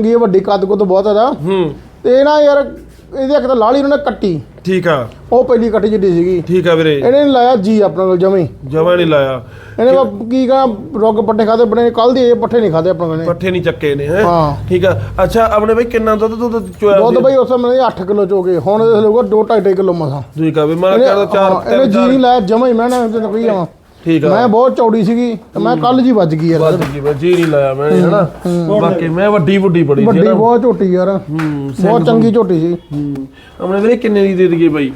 ਚੰਗੀ ਹੈ, ਵੱਡੀ ਕੱਦ ਕੁੱਦ ਬਹੁਤ ਇਹਦਾ ਹੂੰ। ਤੇ ਇਹ ਨਾ ਯਾਰ ਇਹਦੇ ਇੱਕ ਤਾਂ ਲਾਲੀ ਉਹਨਾਂ ਨੇ ਕੱਟੀ। ਠੀਕ ਆ। ਉਹ ਪਹਿਲੀ ਕੱਟੀ ਜਿੱਡੀ ਸੀਗੀ। ਠੀਕ ਆ ਵੀਰੇ। ਇਹਨੇ ਨੀ ਲਾਇਆ ਜੀ ਆਪਣੇ ਕੋਲ ਜਮੀ। ਜਮਾ ਨਹੀਂ ਲਾਇਆ। ਇਹਨੇ ਬਸ ਕੀ ਕਹਾਂ ਰੁੱਗ ਪੱਠੇ ਖਾਦੇ ਬਣੇ ਕੱਲ ਦੀ ਇਹ ਪੱਠੇ ਨਹੀਂ ਖਾਦੇ ਆਪਣੇ ਇਹਨੇ। ਪੱਠੇ ਨਹੀਂ ਚੱਕੇ ਨੇ ਹੈ? ਹਾਂ। ਠੀਕ ਆ। ਅੱਛਾ ਆਪਣੇ ਬਈ ਕਿੰਨਾ ਦੁੱਧ ਦੁੱਧ ਚੋਇਆ ਦੁੱਧ ਸੀ? ਬਈ ਉਸ ਸਮੇਂ 8 ਕਿਲੋ ਚੋ ਕੇ ਹੁਣ ਇਹ ਲਊਗਾ 2 2.5 ਕਿਲੋ ਮਸਾਂ। ਠੀਕ ਆ ਵੀ ਮੈਂ ਇਹਨੇ ਕਹਿੰਦਾ ਚਾਰ ਹਾਂ, ਇਹਨੇ ਤਿੰਨ ਜੀ ਚਾਰ ਨਹੀਂ ਲਾਇਆ ਜਮਾ ਹੀ ਮੈਂ ਨਾ ਤੈਨੂੰ ਕਹੀ ਜਾਵਾਂ। ਠੀਕ ਆ। ਮੈਂ ਬਹੁਤ ਚੌੜੀ ਸੀਗੀ ਤੇ ਮੈਂ ਕੱਲ ਜੀ ਵੱਜ ਗਈ ਯਾਰ। ਵੱਧ ਗਈ ਮੈਂ ਜੀ ਨਹੀਂ ਲਾਇਆ ਮੈਂ ਹਨਾ? ਬਾਕੀ ਮੈਂ ਵੱਡੀ ਵੱਡੀ ਬੜੀ ਸੀ ਵੱਡੀ ਬਹੁਤ ਝੋਟੀ ਯਾਰ। ਹੂੰ ਬਹੁਤ ਚੰਗੀ ਝੋਟੀ ਸੀ। ਹੂੰ। ਆਪਣੇ ਵੀਰੇ ਕਿੰਨੇ ਦੀ ਦੇ ਦਈਏ ਬਾਈ?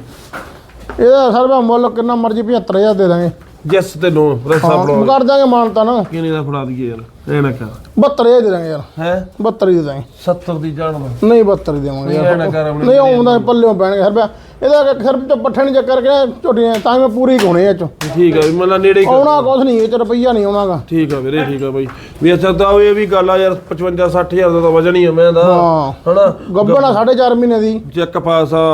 ਇਹਦਾ ਸਰ ਮੈਂ ਮੁੱਲ ਕਿੰਨਾ ਮਰਜ਼ੀ 75000 ਦੇ ਦਾਂਗੇ। ਜੈਸ ਤੇ ਨੋ ਰਸਾ ਹਾਂ ਬਲੌਗ ਕਰ ਦਾਂਗੇ ਮਾਨਤਾ ਨਾ। ਕਿੰਨੇ ਦਾ ਫੜਾ ਦਈਏ ਯਾਰ ਇਹ ਨਾ ਕਰ। 72000 ਦੇ ਦਾਂਗੇ ਯਾਰ। ਹੈ? 72 ਹੀ ਦੇ ਦਾਂਗੇ 70 ਦੀ ਜਾਣ ਦਾ ਨਹੀਂ 72 ਹੀ ਦੇਵਾਂਗੇ ਕਰ ਆਪਣੇ ਨਹੀਂ ਆਉਂਦਾ ਪੱਲਿਓਂ ਪੈਣਗੇ ਹਰ ਪਿਆ ਇਹਦਾ ਸਿਰ ਚ ਪੱਠੇ ਨਹੀਂ ਚੱਕਰ ਕੇ ਝੋਟੀਆਂ ਤਾਂ ਮੈਂ ਪੂਰੀ ਕੋਣੇ ਇਹ ਚ। ਠੀਕ ਆ ਵੀ ਮਤਲਬ ਨੇੜੇ ਹੀ ਕਰ- ਆਉਣਾ ਕੁਛ ਨਹੀਂ ਇਹ ਚ ਰੁਪਈਆ ਨਹੀਂ ਆਉਣਾਗਾ। ਠੀਕ ਆ ਵੀਰੇ ਠੀਕ ਆ ਬਾਈ। ਵੀ ਅੱਛਾ ਤਾਂ ਇਹ ਵੀ ਗੱਲ ਆ ਯਾਰ 55 60000 ਦਾ ਤਾਂ ਵਜਨ ਹੀ ਆ ਮੈਂ ਦਾ ਹਾਂ। ਹਨਾ? ਗੱਬਣਾ 4.5 ਮਹੀਨੇ ਦੀ। ਚੈੱਕ ਪਾਸ ਆ।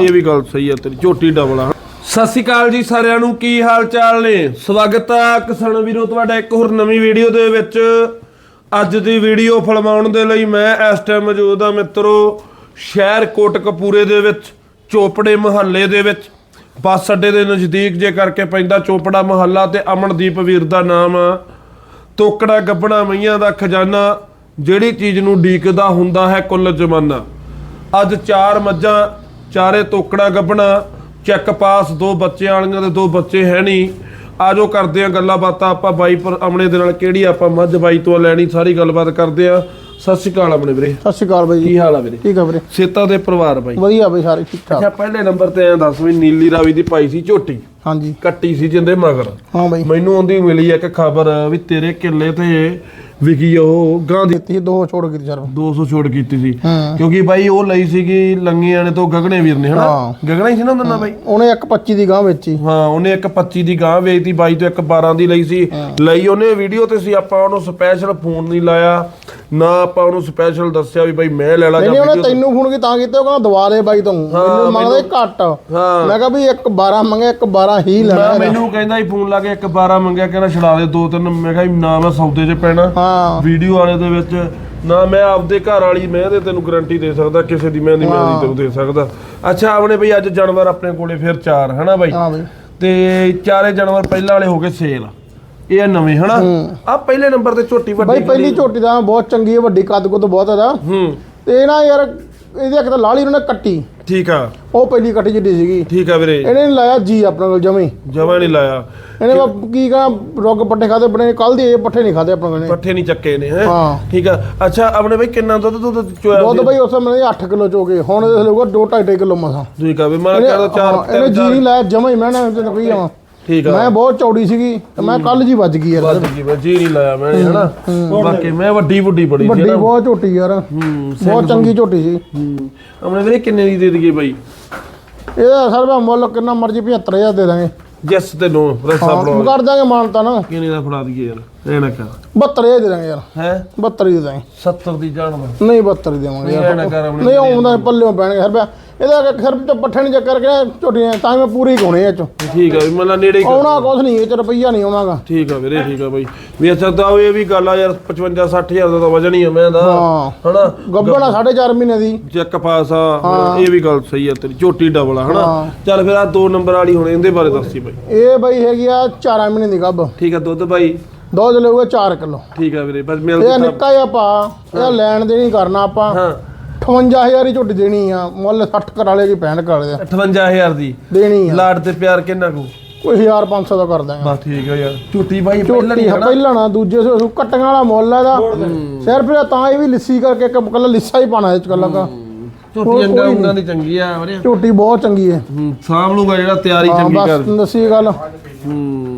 ਇਹ ਵੀ ਗੱਲ ਸਹੀ ਆ ਤੇਰੀ ਝੋਟੀ ਡਬਲ ਆ। ਸਤਿ ਸ਼੍ਰੀ ਅਕਾਲ ਜੀ ਸਾਰਿਆਂ ਨੂੰ, ਕੀ ਹਾਲ ਚਾਲ ਨੇ? ਸਵਾਗਤ ਆ ਕਿਸਾਨ ਵੀਰੋ, ਤੁਹਾਡਾ ਇੱਕ ਹੋਰ ਨਵੀਂ ਵੀਡੀਓ ਦੇ ਵਿੱਚ। ਅੱਜ ਦੀ ਵੀਡੀਓ ਫਿਲਮਾਉਣ ਦੇ ਲਈ ਮੈਂ ਇਸ ਟਾਈਮ ਮੌਜੂਦ ਆ ਮਿੱਤਰੋ, ਸ਼ਹਿਰ ਕੋਟਕਪੂਰੇ ਦੇ ਵਿੱਚ, ਚੋਪੜੇ ਮੁਹੱਲੇ ਦੇ ਵਿੱਚ। ਬੱਸ ਅੱਡੇ ਦੇ ਨਜ਼ਦੀਕ ਜੇ ਕਰਕੇ ਪੈਂਦਾ ਚੋਪੜਾ ਮਹੱਲਾ ਤੇ ਅਮਨਦੀਪ ਵੀਰ ਦਾ ਨਾਮ ਆ। ਤੋਕੜਾ ਗੱਬਣਾ ਮਈਆਂ ਦਾ ਖਜ਼ਾਨਾ, ਜਿਹੜੀ ਚੀਜ਼ ਨੂੰ ਡੀਕਦਾ ਹੁੰਦਾ ਹੈ ਕੁੱਲ ਜ਼ਮਾਨਾ। ਅੱਜ ਚਾਰ ਮੱਝਾਂ, ਚਾਰੇ ਤੋਕੜਾ ਗੱਬਣਾ ਚੈੱਕ ਪਾਸ ਦੋ ਬੱਚਿਆਂ ਵਾਲੀਆਂ ਤੇ ਦੋ ਬੱਚੇ ਹੈ ਨਹੀਂ। ਆਜੋ ਕਰਦੇ ਆ ਗੱਲਾਂ ਬਾਤਾਂ ਆਪਾਂ ਬਾਈ ਪਰ ਆਪਣੇ ਦੇ ਨਾਲ ਕਿਹੜੀ ਆਪਾਂ ਮੱਝ ਬਾਈ ਤੋਂ ਲੈਣੀ ਸਾਰੀ ਗੱਲਬਾਤ ਕਰਦੇ ਆ। ਸਤਿ ਸ਼੍ਰੀ ਅਕਾਲ ਆਪਣੇ ਵੀਰੇ। ਸਤਿ ਸ਼੍ਰੀ ਅਕਾਲ ਬਾਈ ਜੀ। ਕੀ ਹਾਲ ਆ ਵੀਰੇ? ਠੀਕ ਆ ਵੀਰੇ। ਸੇਤਾ ਦੇ ਪਰਿਵਾਰ ਬਾਈ। ਵਧੀਆ ਬਈ ਸਾਰੇ ਠੀਕ ਠਾਕ। ਅੱਛਾ ਪਹਿਲੇ ਨੰਬਰ ਤੇ ਐਂ ਦੱਸ ਵੀ ਨੀਲੀ ਰਾਵੀ ਦੀ ਪਾਈ ਸੀ ਝੋਟੀ। ਹਾਂਜੀ। ਕੱਟੀ ਸੀ ਜਿੰਦੇ ਮਗਰ। ਹਾਂ ਬਾਈ। ਮੈਨੂੰ ਆਉਂਦੀ ਮਿਲੀ ਇੱਕ ਖਬਰ ਵੀ ਤੇਰੇ ਕਿੱਲੇ ਤੇ ਵਿਕੀ ਉਹ ਗਾਂ ਦੀ ਦਿੱਤੀ ਦੋ ਛੋੜ ਕੇ ਸਰ 200 ਛੋੜ ਕੀਤੀ ਸੀ। ਹਾਂ। ਕਿਉਂਕਿ ਬਾਈ ਉਹ ਲਈ ਸੀਗੀ ਲੰਗੀਆਂ ਨੇ ਤੋਂ ਗਗਨੇ ਵੀਰ ਨੇ ਹਨਾ? ਹਾਂ। ਗਗਨਾ ਹੀ ਸੀ ਨਾ ਉਹਦਾ ਨਾਂ ਬਾਈ? ਉਹਨੇ ਇੱਕ 25 ਦੀ ਗਾਂ ਵੇਚੀ। ਹਾਂ ਉਹਨੇ ਇੱਕ 25 ਦੀ ਗਾਂ ਵੇਚਤੀ ਬਾਈ ਤੋਂ ਇੱਕ 12 ਦੀ ਲਈ ਸੀ। ਲਈ ਉਹਨੇ ਵੀਡੀਓ ਤੇ ਸੀ ਆਪਾਂ ਉਹਨੂੰ ਸਪੈਸ਼ਲ ਫੋਨ ਨਹੀਂ ਲਾਇਆ। ਨਾ ਆਪਾਂ ਉਹਨੂੰ ਸਪੈਸ਼ਲ ਦੱਸਿਆ ਵੀ ਬਾਈ ਮੈਂ ਲੈ ਲਾ ਨਹੀਂ ਜਾਂ ਨਹੀਂ ਉਹਨੇ ਤੈਨੂੰ ਫੋਨ ਕੀ ਤਾਂ ਕੀਤਾ ਉਹ ਕਹਿੰਦਾ ਦਵਾ ਦੇ ਬਾਈ ਤੂੰ। ਮੈਨੂੰ ਮੰਗਦਾ ਘੱਟ। ਮੈਂ ਕਿਹਾ ਵੀ ਇੱਕ 12 ਮੰਗੇ ਇੱਕ 12 ਹੀ ਲੈਣਾ। ਮੈਨੂੰ ਕਹਿੰਦਾ ਹੀ ਫੋਨ ਲਾ ਕੇ ਇੱਕ 12 ਮੰਗਿਆ ਕਹਿੰਦਾ ਛੜਾ ਦੇ ਦੋ ਤਿੰਨ। ਮੈਂ ਕਿਹਾ ਨਾ ਮੈਂ ਸੌਦੇ 'ਚ ਪੈਣਾ। ਵੀਡੀਓ ਵਾਲੇ ਦੇ ਵਿੱਚ ਨਾ ਮੈਂ ਆਪਦੇ ਘਰ ਵਾਲੀ ਮੈਂ ਤੇ ਤੈਨੂੰ ਗਾਰੰਟੀ ਦੇ ਸਕਦਾ ਕਿਸੇ ਦੀ ਮੈਂ ਦੀ ਮੈਂ ਨਹੀਂ ਤੈਨੂੰ ਦੇ ਸਕਦਾ। ਅੱਛਾ ਆਪਣੇ ਬਈ ਅੱਜ ਜਾਨਵਰ ਆਪਣੇ ਕੋਲੇ ਫਿਰ ਚਾਰ ਹਨਾ ਬਾਈ? ਹਾਂ ਬਾਈ। ਤੇ ਚਾਰੇ ਜਾਨਵਰ ਪਹਿਲਾਂ ਵਾਲੇ ਹੋ ਗਏ ਸੇਲ ਇਹ ਆ ਨਵੇਂ ਹਨਾ? ਆ ਪਹਿਲੇ ਨੰਬਰ ਤੇ ਝੋਟੀ ਵੱਡੀ ਬਾਈ ਪਹਿਲੀ ਝੋਟੀ ਦਾ ਬਹੁਤ ਚੰਗੀ ਹੈ ਵੱਡੀ ਕੱਦ ਕੁੱਦ ਬਹੁਤ ਇਹਦਾ। ਹੂੰ। ਤੇ ਨਾ ਯਾਰ ਇਹਦੇ ਇੱਕ ਤਾਂ ਲਾਲੀ ਉਹਨਾਂ ਨੇ ਕੱਟੀ। ਠੀਕ ਆ। ਉਹ ਪਹਿਲੀ ਕੱਟੀ ਜਿੱਡੀ ਸੀਗੀ। ਠੀਕ ਆ ਵੀਰੇ। ਇਹਨੇ ਨੀ ਲਾਇਆ ਜੀ ਆਪਣੇ ਕੋਲ ਜਮੀ। ਜਮਾ ਨਹੀਂ ਲਾਇਆ। ਇਹਨੇ ਕੀ ਕਹਾਂ ਰੁੱਗ ਪੱਠੇ ਖਾਦੇ ਬਣੇ ਕੱਲ ਦੀ ਇਹ ਪੱਠੇ ਨਹੀਂ ਖਾਦੇ ਆਪਣੇ ਇਹਨੇ। ਪੱਠੇ ਨਹੀਂ ਚੱਕੇ ਨੇ ਹੈ? ਹਾਂ। ਠੀਕ ਆ। ਅੱਛਾ ਆਪਣੇ ਬਈ ਕਿੰਨਾ ਦੁੱਧ ਦੁੱਧ ਚੋਇਆ ਦੁੱਧ? ਬਈ ਉਸ ਸਮੇਂ 8 ਕਿਲੋ ਚੋ ਕੇ ਹੁਣ ਇਹ ਲਊਗਾ 2.5 ਕਿਲੋ ਮਸਾਂ। ਠੀਕ ਆ ਵੀ ਮੈਂ ਇਹਨੇ ਕਹਿੰਦਾ ਚਾਰ ਹਾਂ, ਇਹਨੇ ਤਿੰਨ ਜੀ ਨਹੀਂ ਲਾਇਆ ਜਮਾ ਹੀ ਮੈਂ ਨਾ ਕਹੀ ਜਾਵਾਂ। ਠੀਕ ਆ। ਮੈਂ ਬਹੁਤ ਚੌੜੀ ਸੀਗੀ ਤੇ ਮੈਂ ਕੱਲ ਜੀ ਵੱਜ ਗਈ ਯਾਰ। ਵੱਧ ਗਈ ਮੈਂ ਜੀ ਨਹੀਂ ਲਾਇਆ ਮੈਂ ਹਨਾ? ਬਾਕੀ ਮੈਂ ਵੱਡੀ ਵੱਡੀ ਬੜੀ ਸੀ ਵੱਡੀ ਬਹੁਤ ਝੋਟੀ ਯਾਰ। ਹੂੰ ਬਹੁਤ ਚੰਗੀ ਝੋਟੀ ਸੀ। ਹੂੰ। ਆਪਣੇ ਵੀਰੇ ਕਿੰਨੇ ਦੀ ਦੇ ਦਈਏ ਬਾਈ? ਇਹਦਾ ਸਰ ਮੈਂ ਮੁੱਲ ਕਿੰਨਾ ਮਰਜ਼ੀ 75000 ਦੇ ਦਾਂਗੇ। ਜੈਸ ਤੇ ਨੋ ਰਸਾ ਹਾਂ ਬਲੌਗ ਕਰ ਦਾਂਗੇ ਮਾਨਤਾ ਨਾ ਕਿੰਨੇ ਦਾ ਫੜਾ ਦਈਏ ਯਾਰ? ਨਾ ਕਰ 72000 ਦੇ ਦਾਂਗੇ ਯਾਰ। ਹੈ? 72 ਹੀ ਦੇ ਦਾਂਗੇ 70 ਦੀ ਜਾਣ ਦਾ ਨਹੀਂ 72 ਹੀ ਦੇਵਾਂਗੇ ਇਹ ਯਾਰ। ਨਾ ਕਰ ਆਪਣੇ ਨਹੀਂ ਆਉਂਦਾ ਪੱਲਿਓਂ ਪੈਣਗੇ ਹਰ ਪਿਆ ਇਹਦਾ ਸਿਰ ਚ ਪੱਠੇ ਨਹੀਂ ਚੱਕਰ ਕੇ ਝੋਟੀਆਂ ਤਾਂ ਮੈਂ ਪੂਰੀ ਕੋਣੇ ਇਹ ਚ। ਠੀਕ ਆ ਵੀ ਮਤਲਬ ਨੇੜੇ ਹੀ ਕਰ- ਆਉਣਾ ਕੁਛ ਨਹੀਂ ਇਹ ਚ ਰੁਪਈਆ ਨਹੀਂ ਆਉਣਾਗਾ। ਠੀਕ ਆ ਵੀਰੇ ਠੀਕ ਆ ਬਾਈ। ਵੀ ਅੱਛਾ ਤਾਂ ਇਹ ਵੀ ਗੱਲ ਆ ਯਾਰ 55 60000 ਦਾ ਤਾਂ ਵਜਨ ਹੀ ਆ ਮੈਂ ਦਾ ਹਾਂ। ਹਨਾ? ਗੱਬਣਾ 4.5 ਮਹੀਨੇ ਦੀ। ਚੈੱਕ ਪਾਸ ਆ। ਇਹ ਵੀ ਗੱਲ ਸਹੀ ਆ ਤੇਰੀ ਝੋਟੀ ਡਬਲ ਆ ਹਨਾ? ਹਾਂ। ਚੱਲ ਫਿਰ ਆ ਦੋ ਨੰਬਰ ਵਾਲੀ ਹੁਣ ਇਹਦੇ ਬਾਰੇ ਦੱਸੀ ਬਾਈ। ਇਹ ਬਈ ਹੈਗੀ ਆ 4 ਮਹੀਨੇ ਦੀ ਗੱਬ। ਠੀਕ ਆ ਦੁੱਧ ਬਾਈ। ਦੁੱਧ ਲਊਗਾ 4 ਕਿਲੋ। ਠੀਕ ਆ ਵੀਰੇ ਬਸ ਇਹ ਮਿਲਦੀ ਤਾਂ ਨਿੱਕਾ ਜਿਹਾ ਪਾ ਇਹ ਲੈਣ ਦੇ ਨਹੀਂ ਕਰਨਾ ਆਪਾਂ। ਹਾਂ। 58000 ਹੀ ਝੁੱਟ ਦੇਣੀ ਆ ਮੁੱਲ 60 ਕਰਾਲੇ ਦੀ 65 ਕਰਾਲੇ ਦਾ 58000 ਦੀ? ਦੇਣੀ ਆ। ਲਾੜ ਤੇ ਪਿਆਰ ਕਿੰਨਾ ਕੁ? ਕੋਈ 1500 ਦਾ ਕਰ ਦਾਂਗੇ ਬਸ ਠੀਕ ਆ ਯਾਰ ਝੋਟੀ ਬਾਈ ਪਹਿਲਾਂ ਨਹੀਂ ਪਹਿਲਾਂ ਨਾ ਦੂਜੇ ਸੂ ਕੱਟਣ ਵਾਲਾ ਮੁੱਲ ਆ ਇਹਦਾ। ਸਿਰਫ ਇਹ ਤਾਂ ਇਹ ਵੀ ਲਿੱਸੀ ਕਰਕੇ ਇੱਕ ਕੱਲਾ ਲਿੱਸਾ ਹੀ ਪਾਣਾ ਇਹ ਚ ਕੱਲਾ ਕਾ ਝੋਟੀ ਅੰਗਾ ਉਂਗਾ ਦੀ ਚੰਗੀ ਆ ਵੀਰੇ। ਝੋਟੀ ਬਹੁਤ ਚੰਗੀ ਹੈ। ਹੂੰ ਸਾਂਭ ਲੂਗਾ ਜਿਹੜਾ ਤਿਆਰੀ ਹਾਂ ਚੰਗੀ ਕਰ। ਬਸ ਦੱਸੀ ਗੱਲ। ਹੂੰ।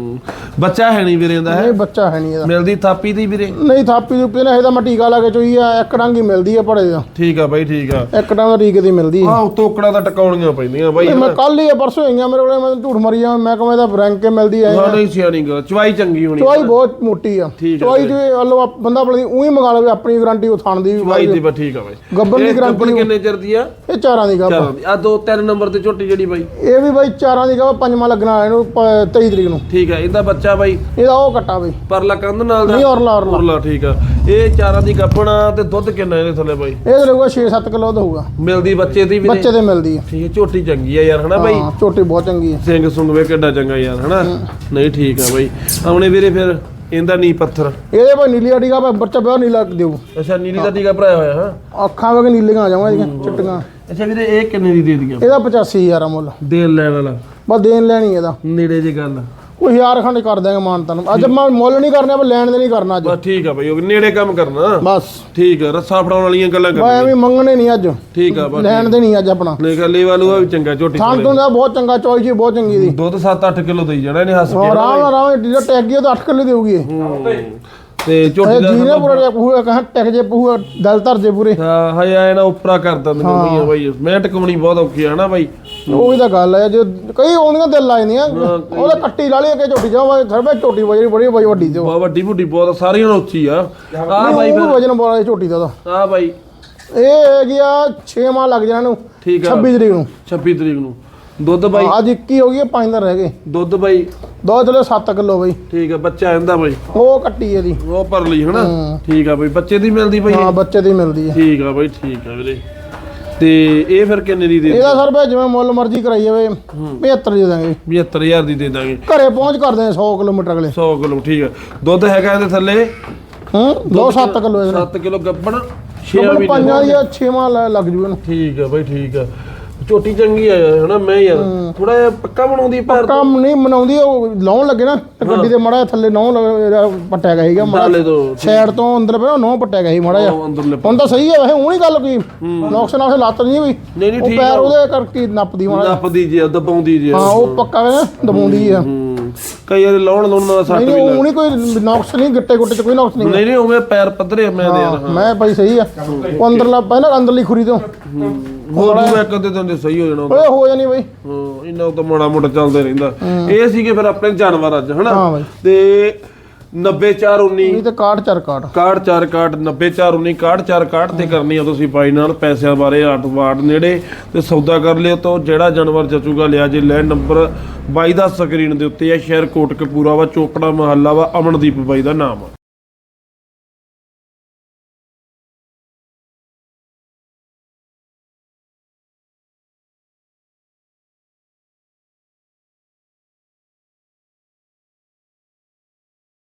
ਬੱਚਾ ਹੈ ਨਹੀਂ ਵੀਰੇ ਦਾ ਹੈ? ਨਹੀਂ ਬੱਚਾ ਹੈ ਨਹੀਂ ਇਹਦਾ। ਮਿਲਦੀ ਥਾਪੀ ਦੀ ਵੀਰੇ? ਨਹੀਂ ਥਾਪੀ ਦੁਪੀ ਨਾ ਇਹਦਾ ਮੈਂ ਟੀਕਾ ਲਾ ਕੇ ਚੋਈ ਆ ਇੱਕ ਡੰਗ ਹੀ ਮਿਲਦੀ ਆ ਭੜੇ ਦਾ। ਠੀਕ ਆ ਬਾਈ ਠੀਕ ਆ। ਇੱਕ ਡੰਗ ਦਾ ਟੀਕੇ ਦੀ ਮਿਲਦੀ ਆ। ਆਹ ਉਤੋਕੜਾ ਤਾਂ ਟਕਾਉਣੀਆਂ ਪੈਂਦੀਆਂ ਬਾਈ ਮੈਂ ਕੱਲ ਹੀ ਆ, ਪਰਸੋਂ ਆਈਆਂ ਮੇਰੇ ਕੋਲੇ ਮੈਂ ਝੂਠ ਮਰੀ ਜਾ ਮੈਂ ਕਹਾਂ ਇਹਦਾ ਰੈਂਕ ਕੇ ਮਿਲਦੀ ਆ ਹਾਂ। ਨਹੀਂ ਸਿਆਣੀ ਗੱਲ ਚਵਾਈ ਚੰਗੀ ਹੋਣੀ ਚਵਾਈ ਬਹੁਤ ਮੋਟੀ ਆ। ਚਵਾਈ ਜੇ। ਵੱਲੋਂ ਬੰਦਾ ਬਲਦੀ ਉਹੀ ਮੰਗਾ ਲਵੇ ਆਪਣੀ ਗਾਰੰਟੀ ਉਹ ਥਾਣ ਦੀ ਵੀ ਚਵਾਈ ਦੀ ਬਸ ਠੀਕ ਆ ਬਾਈ। ਗੱਬਰ ਦੀ ਗਾਰੰਟੀ ਕਿੰਨੇ ਚਿਰ ਦੀ ਆ? ਇਹ ਚਾਰਾਂ ਦੀ ਗੱਬ ਦੀ। ਆ ਦੋ ਤਿੰਨ ਨੰਬਰ ਤੇ ਝੋਟੀ ਜਿਹੜੀ ਬਾਈ। ਇਹ ਵੀ ਬਾਈ ਚਾਰਾਂ ਦੀ ਗੱਬ ਪੰਜਵਾਂ ਲੱਗਣਾ ਇਹਨੂੰ ਪ- 23 ਤਰੀਕ ਨੂੰ। ਠੀਕ ਆ ਇਹਦਾ ਬੱਚਾ ਬਾਈ? ਇਹਦਾ ਉਹ ਕੱਟਾ ਬਈ। ਪਰਲਾ ਕੰਧ ਨਾਲ ਦਾ? ਨਹੀਂ ਔਰਲਾ ਔਰਲਾ ਉਰਲਾ ਠੀਕ ਆ। ਇਹ ਚਾਰਾਂ ਦੀ ਗੱਪਣਾ ਤੇ ਦੁੱਧ ਕਿੰਨਾ ਇਹਦੇ ਥੱਲੇ ਬਾਈ? ਇਹ ਰਹੂਗਾ 6-7 ਕਿਲੋ ਦਾ ਹੋਊਗਾ। ਮਿਲਦੀ ਬੱਚੇ ਦੀ ਵੀ ਬੱਚੇ ਤੇ ਮਿਲਦੀ ਹੈ ਠੀਕ ਹੈ ਝੋਟੀ ਚੰਗੀ ਆ ਯਾਰ ਹਨਾ ਬਾਈ? ਹਾਂ ਝੋਟੀ ਬਹੁਤ ਚੰਗੀ ਹੈ ਸਿੰਘ ਸੁੰਗ ਵੇ ਕਿੱਡਾ ਚੰਗਾ ਯਾਰ ਹਨਾ? ਨਹੀਂ ਠੀਕ ਆ ਬਾਈ। ਆਉਣੇ ਵੀਰੇ ਫਿਰ ਇਹਦਾ ਨੀ ਪੱਥਰ? ਇਹਦੇ ਭਾਈ ਨੀਲੀ ਅੜੀ ਦਾ ਬੱਚਾ ਬਹੁਤ ਨੀਲਾ ਦਿਓ। ਅੱਛਾ ਨੀਲੀ ਦਾ ਟੀਕਾ ਭਰਾਇਆ ਹੋਇਆ ਹਾਂ? ਅੱਖਾਂ ਵੇ ਨੀਲੀਆਂ ਆ ਜਾਵਾਂ ਇਹਦੀਆਂ ਚਿੱਟੀਆਂ। ਅੱਛਾ ਵੀਰੇ ਇਹ ਕਿੰਨੇ ਦੀ ਦੇ ਦੀਆਂ ਇਹਦਾ 85000 ਆ ਮੁੱਲ। ਦੇਣ ਲੈਣ ਵਾਲਾ। ਬਸ ਦੇਣ ਲੈਣੀ ਇਹਦਾ। ਨੇੜੇ ਜੇ ਗੱਲ। ਕੋਈ ਹਜ਼ਾਰ ਖੰਡ ਕਰ ਦਾਂਗੇ ਮਾਨ ਤੁਹਾਨੂੰ ਅੱਜ ਮੈਂ ਮੁੱਲ ਨਹੀਂ ਕਰਨਾ ਪਰ ਲੈਣ ਦੇ ਨਹੀਂ ਕਰਨਾ ਅੱਜ। ਬਸ ਠੀਕ ਆ ਬਾਈ ਉਹ ਨੇੜੇ ਕੰਮ ਕਰਨਾ। ਬਸ। ਠੀਕ ਆ ਰੱਸਾ ਫੜਾਉਣ ਵਾਲੀਆਂ ਗੱਲਾਂ ਮੈਂ ਕਰਨੀਆਂ। ਐਵੇਂ ਮੰਗਣੇ ਨਹੀਂ ਅੱਜ। ਠੀਕ ਆ ਬਸ ਲੈਣ ਦੇ ਨਹੀਂ ਅੱਜ ਆਪਣਾ। ਨਹੀਂ ਗੱਲ ਇਹ ਵਾਲੂ ਆ ਵੀ ਚੰਗਾ ਝੋਟੀ ਥਾਂ ਤੋਂ ਦਾ ਬਹੁਤ ਚੰਗਾ ਚੋਈ ਜੀ ਬਹੁਤ ਚੰਗੀ ਦੀ। ਦੁੱਧ 7-8 ਕਿਲੋ ਦੇਈ ਜਾਣਾ ਇਹਨੇ ਹੱਸ ਕੇ। ਆਰਾਮ ਨਾਲ ਆਰਾਮ ਡੀਲਰ ਟੈਗ ਤਾਂ 8 ਕਿਲੋ ਦੇਊਗੀ ਇਹ। ਹੂੰ। ਤੇ ਝੋਟੀ ਦਾ ਜੀਨੇ ਪੂਰਾ ਜਿਹਾ ਪੂਰਾ ਕਹਾਂ ਟੈਗ ਜੇ ਪੂਰਾ ਦਲ ਧਰ ਜੇ ਪੂਰੇ। ਹਾਂ ਹਾਏ ਆਏ ਨਾ ਉਪਰਾ ਕਰਦਾ ਮੈਨੂੰ ਨਹੀਂ ਬਾਈ। ਮੈਂ ਟਕਮਣੀ ਬਹੁਤ ਔਖੀ ਆ ਨਾ ਬਾਈ? ਉਹ ਵੀ ਤਾਂ ਗੱਲ ਹੈ ਜੇ ਕਈ ਆਉਂਦੀਆਂ ਦਿਲ ਲਾ ਜਾਂਦੀਆਂ ਉਹਦੇ ਕੱਟੀ ਲਾ ਲਈ ਕਿ ਝੋਟੀ ਜਾਵਾ ਸਰਵੇ ਝੋਟੀ ਵਜਰੀ ਬੜੀ ਬੜੀ ਵੱਡੀ ਤੇ ਬਹੁਤ ਵੱਡੀ ਵੱਡੀ ਬਹੁਤ ਸਾਰੀਆਂ ਨਾਲ ਉੱਚੀ ਆ। ਆ ਬਾਈ ਵੀ ਵਜਨ ਬੜਾ ਝੋਟੀ ਦਾ। ਆ ਬਾਈ। ਇਹ ਹੈਗੀ ਆ 6 ਮਾਹ ਲੱਗ ਜਾਣਾ ਨੂੰ ਠੀਕ ਆ। 26 ਤਰੀਕ ਨੂੰ। 26 ਤਰੀਕ ਨੂੰ। ਦੁੱਧ ਬਾਈ। ਅੱਜ 21 ਹੋ ਗਈ 5 ਦਿਨ ਰਹਿ ਗਏ। ਦੁੱਧ ਬਾਈ। ਦੋ ਚਲੇ 7 ਕਿਲੋ ਬਈ। ਠੀਕ ਆ ਬੱਚਾ ਆਂਦਾ ਬਾਈ। ਉਹ ਕੱਟੀ ਇਹਦੀ ਉਹ ਪਰ ਲਈ ਹਨਾ। ਠੀਕ ਆ ਬਾਈ ਬੱਚੇ ਦੀ ਮਿਲਦੀ ਬਾਈ ਹਾਂ ਬੱਚੇ ਦੀ ਮਿਲਦੀ ਹੈ ਠੀਕ ਆ ਬਾਈ ਠੀਕ ਆ ਵੀਰੇ। ਤੇ ਇਹ ਫਿਰ ਕਿੰਨੇ ਦੀ ਦੇ ਇਹਦਾ ਸਰ ਭਾਈ ਜਿਵੇਂ ਮੁੱਲ ਮਰਜ਼ੀ ਕਰਾਈ ਜਾਵੇ 75 ਦੇ ਦਾਂਗੇ। 75000 ਦੀ ਦੇ ਦਾਂਗੇ। ਘਰੇ ਪਹੁੰਚ ਕਰਦੇ ਆ 100 ਕਿਲੋਮੀਟਰ ਅਗਲੇ। 100 ਕਿਲੋ ਠੀਕ ਆ। ਦੁੱਧ ਹੈਗਾ ਇਹਦੇ ਥੱਲੇ? ਹੂੰ ਦੋ 7 ਕਿਲੋ ਇਹਦੇ। 7 ਕਿਲੋ ਗੱਬਣ 6 ਨਾਲ ਮਹੀਨੇ ਪੰਜਾਂ ਦੀ 6 ਮਾਹ ਲ- ਲੱਗ ਜੂ ਇਹਨੂੰ। ਠੀਕ ਆ ਬਾਈ ਠੀਕ ਆ। ਝੋਟੀ ਚੰਗੀ ਆ ਯਾਰ ਹਨਾ ਮੈਂ ਯਾਰ ਥੋੜਾ ਜਿਹਾ ਪੱਕਾ ਬਣਾਉਂਦੀ ਪੈਰ ਕੰਮ ਨਹੀਂ ਮਨਾਉਂਦੀ ਉਹ ਲਾਉਣ ਲੱਗੇ ਨਾ ਤੇ ਗੱਡੀ ਦੇ ਮੜਾ ਥੱਲੇ ਨੌ ਪੱਟਿਆ ਗਿਆ ਸੀਗਾ ਮਾੜਾ ਤੋਂ ਸਾਈਡ ਤੋਂ ਅੰਦਰ ਪਿਆ ਨੌ ਪੱਟਿਆ ਗਿਆ ਸੀ ਮੜਾ ਜਿਹਾ। ਉਹ ਅੰਦਰਲੇ ਹੁਣ ਤਾਂ ਸਹੀ ਹੈ ਵੈਸੇ ਉਹ ਨਹੀਂ ਗੱਲ ਕੋਈ ਨੌਕਸ ਨਾਲ ਲੱਤ ਨਹੀਂ ਹੋਈ ਨਹੀਂ ਨਹੀਂ ਉਹ ਠੀਕ ਪੈਰ ਆ। ਉਹਦੇ ਕਰਕੇ ਨੱਪਦੀ ਮਾੜਾ ਨੱਪਦੀ ਜੀ ਦਬਾਉਂਦੀ ਜੀ ਹਾਂ ਉਹ ਪੱਕਾ ਵੇ ਦਬਾਉਂਦੀ ਆ। ਹੂੰ। ਕਈ ਵਾਰੀ ਲਾਉਣ ਲਾਉਣ ਨਾਲ ਸੱਟ ਨਹੀਂ ਵੀ ਨਹੀਂ ਲੱਗ ਉਹ ਨਹੀਂ ਕੋਈ ਨੌਕਸ ਨਹੀਂ ਗਿੱਟੇ ਗੁੱਟੇ ਚ ਕੋਈ ਨੌਕਸ ਨਹੀਂ ਨਹੀਂ ਨਹੀਂ ਉਵੇਂ ਪੈਰ ਪੱਧਰੇ ਮੈਂ ਦੇ ਹਾਂ, ਮੈਂ ਭਾਈ ਸਹੀ ਆ। ਉਹ ਅੰਦਰਲਾ ਪਹਿਲਾਂ ਅੰਦਰਲੀ ਖੁਰੀ ਤੋਂ। ਹੋਰ ਵੀ ਇੱਕ ਅੱਧੇ ਦਿਨ ਦੇ ਸਹੀ ਹੋ ਜਾਣਾ। ਓਏ ਹੋ ਜਾਣੀ ਬਈ। ਹਾਂ ਇਹਨਾਂ ਤਾਂ ਮਾੜਾ ਮੋਟਾ ਚੱਲਦਾ ਰਹਿੰਦਾ। ਇਹ ਸੀਗੇ ਫਿਰ ਆਪਣੇ ਜਾਨਵਰ ਅੱਜ ਹਨਾ? ਹਾਂ ਬਾਈ। ਤੇ 90419 ਇਹ ਤੇ ਕਾਟ ਚਰ ਕਾਟ ਕਾਰਡ ਚਾਰ ਕਾਰਡ 90419 ਕਾਰਡ ਚਾਰ ਕਾਰਡ ਤੇ ਕਰਨੀ ਆ ਤੁਸੀਂ ਬਾਈ ਨਾਲ ਪੈਸਿਆਂ ਬਾਰੇ ਆਟ ਵਾਰਡ ਨੇੜੇ ਤੇ ਸੌਦਾ ਕਰ ਲਿਓ ਤਾਂ ਜਿਹੜਾ ਜਾਨਵਰ ਜਚੂਗਾ ਲਿਆ ਜੇ ਲੈ ਨੰਬਰ ਬਾਈ ਦਾ ਸਕਰੀਨ ਦੇ ਉੱਤੇ ਆ ਸ਼ਹਿਰ ਕੋਟਕਪੂਰਾ ਵਾ ਚੋਪੜਾ ਮਹੱਲਾ ਵਾ ਅਮਨਦੀਪ ਬਾਈ ਦਾ ਨਾਮ ਆ।